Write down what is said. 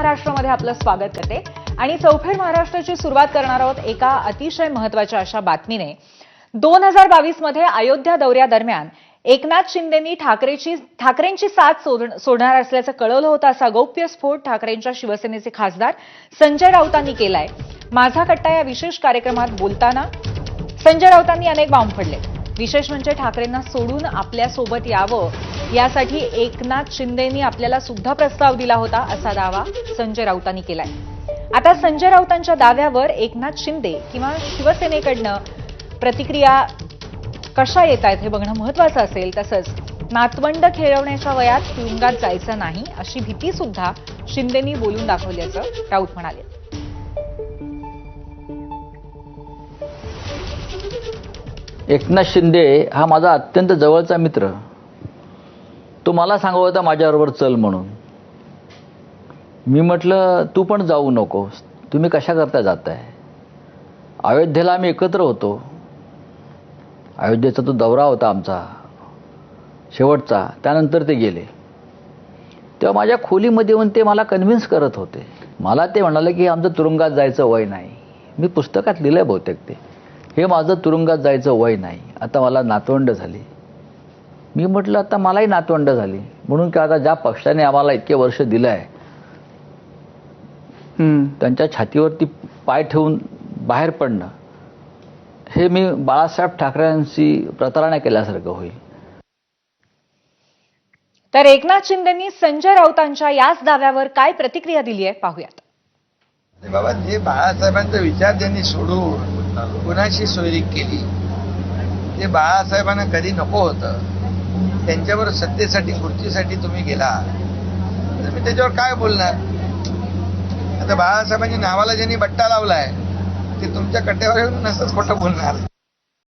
महाराष्ट्रामध्ये आपलं स्वागत करते. आणि चौफेर महाराष्ट्राची सुरुवात करणार आहोत एका अतिशय महत्त्वाच्या अशा बातमीने. दोन हजार बावीसमध्ये अयोध्या दौऱ्यादरम्यान एकनाथ शिंदेनी ठाकरेची ठाकरेंची साथ सोड- सोडणार असल्याचं कळवलं होतं असा गौप्य स्फोट ठाकरेंच्या शिवसेनेचे खासदार संजय राऊतांनी केलाय. माझा कट्टा या विशेष कार्यक्रमात बोलताना संजय राऊतांनी अनेक बाँब फडले विशेष म्हणजे ठाकरेंना सोडून आपल्यासोबत यावं. यासाठी एकनाथ शिंदेनी आपल्याला सुद्धा प्रस्ताव दिला होता असा दावा संजय राऊतांनी केलाय. आता संजय राऊतांच्या दाव्यावर एकनाथ शिंदे किंवा शिवसेनेकडनं प्रतिक्रिया कशा येत आहेत हे बघणं महत्वाचं असेल. तसंच नातवंड खेळवण्याच्या वयात तुरुंगात जायचं नाही अशी भीती सुद्धा शिंदेनी बोलून दाखवल्याचं राऊत म्हणाले. एकनाथ शिंदे हा माझा अत्यंत जवळचा मित्र. तो मला सांगत होता माझ्याबरोबर चल म्हणून. मी म्हटलं तू पण जाऊ नकोस. तुम्ही कशा करता जाताय? अयोध्येला आम्ही एकत्र होतो. अयोध्येचा तो दौरा होता आमचा शेवटचा. त्यानंतर ते गेले. तेव्हा माझ्या खोलीमध्ये येऊन ते मला कन्व्हिन्स करत होते. मला ते म्हणाले की आमचं तुरुंगात जायचं वय नाही. मी पुस्तकात लिहिलं आहे बहुतेक ते. हे माझं तुरुंगात जायचं वय नाही. आता मला नातवंड झाली. मी म्हटलं आता मलाही नातवंड झाली. म्हणून की आता ज्या पक्षाने आम्हाला इतके वर्ष दिलं आहे त्यांच्या छातीवरती पाय ठेवून बाहेर पडणं हे मी बाळासाहेब ठाकरेंशी प्रतारणा केल्यासारखं होईल. तर एकनाथ शिंदेंनी संजय राऊतांच्या याच दाव्यावर काय प्रतिक्रिया दिली आहे पाहूयात बाबा ते बाळासाहेबांचा विचार त्यांनी सोडून कुणाशी सोयरी केली? ते बाळासाहेबांना कधी नको होतं. त्यांच्यावर सत्तेसाठी खुर्चीसाठी तुम्ही गेला. तर मी त्याच्यावर काय बोलणार? आता बाळासाहेबांच्या नावाला ज्यांनी बट्टा लावलाय ते तुमच्या कट्ट्यावर येऊन असंच खोटं बोलणार.